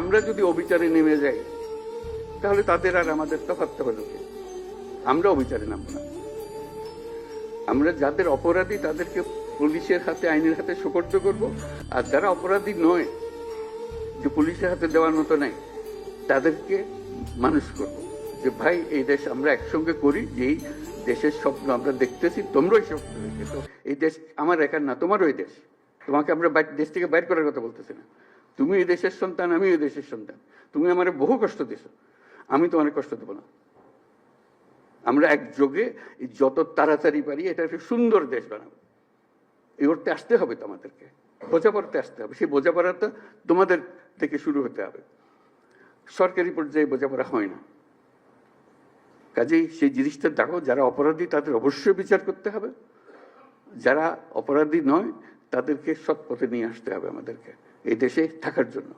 আমরা যদি অবিচারে নেমে যাই, তাহলে তাদের আর আমাদের তফাৎ হলো কি আমরা অবিচারে নামব না। আমরা যাদের অপরাধী, তাদেরকে পুলিশের হাতে, আইনের হাতে সুপর্দ করব। আর যারা অপরাধী নয়, যে পুলিশের হাতে দেওয়ার মতো নাই, তাদেরকে মানুষ করব। যে ভাই, এই দেশ আমরা একসঙ্গে করি, যেই দেশের স্বপ্ন আমরা দেখতেছি, তোমরাই স্বপ্ন দেখে তো এই দেশ আমার একার না, তোমারও এই দেশ। তোমাকে আমরা দেশ থেকে বাইর করার কথা বলতেছি না। তুমি এই দেশের সন্তান, আমি এই দেশের সন্তান। তুমি আমার বহু কষ্ট দিছো। আমি তোমার কষ্ট দেবো না। আমরা একযোগে যত তাড়াতাড়ি পারি এটা একটা সুন্দর দেশ বানাবো। এই করতে আসতে হবে তো আমাদেরকে বোঝাপড়াতে আসতে হবে। সেই বোঝাপড়াটা তোমাদের থেকে শুরু হতে হবে। সরকারি পর্যায়ে বোঝাপড়া হয় না। কাজেই সেই জিনিসটা দেখো, যারা অপরাধী তাদের অবশ্যই বিচার করতে হবে। যারা অপরাধী নয় তাদেরকে সৎ পথে নিয়ে আসতে হবে আমাদেরকে। এই দেশে থাকার জন্য।